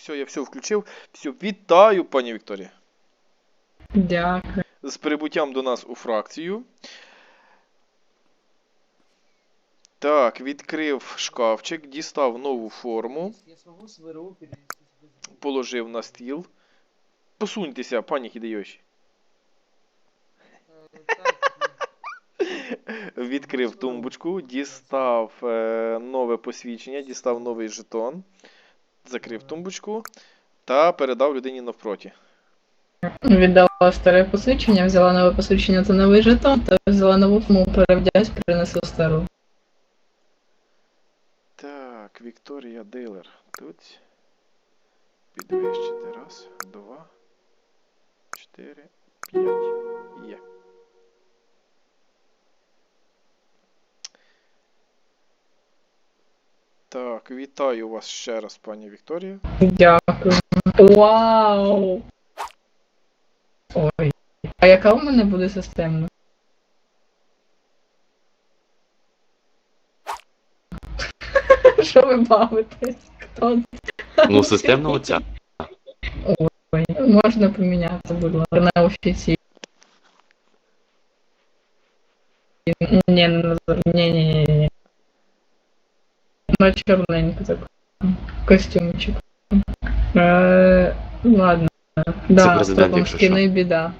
Все, я все включив. Все, вітаю, пані Вікторія. Дякую. З прибуттям до нас у фракцію. Так, відкрив шкафчик, дістав нову форму, положив на стіл. Посуньтеся, пані Хідейоші. Відкрив тумбочку, дістав е, нове посвідчення, дістав новий жетон, закрив тумбочку та передав людині навпроті. Віддала старе посвідчення, взяла нове посвідчення та новий жетон, та взяла нову форму, перевдясь, принесла стару. Так, Вікторія Дейлер. Тут. Підвищити. Раз, два, чотири, п'ять. Так, вітаю вас ще раз, пані Вікторія. Дякую. Вау! Ой. А яка у мене буде системна? Що ви бавитесь? Хто? Ну, системно оця. Ой, можна помінятися, будь ласка, на офіційно. Ні, ні, ні, ні, На чорненьку такой Костюмчик. Е, ладно. Да, президент, потім якщо біда.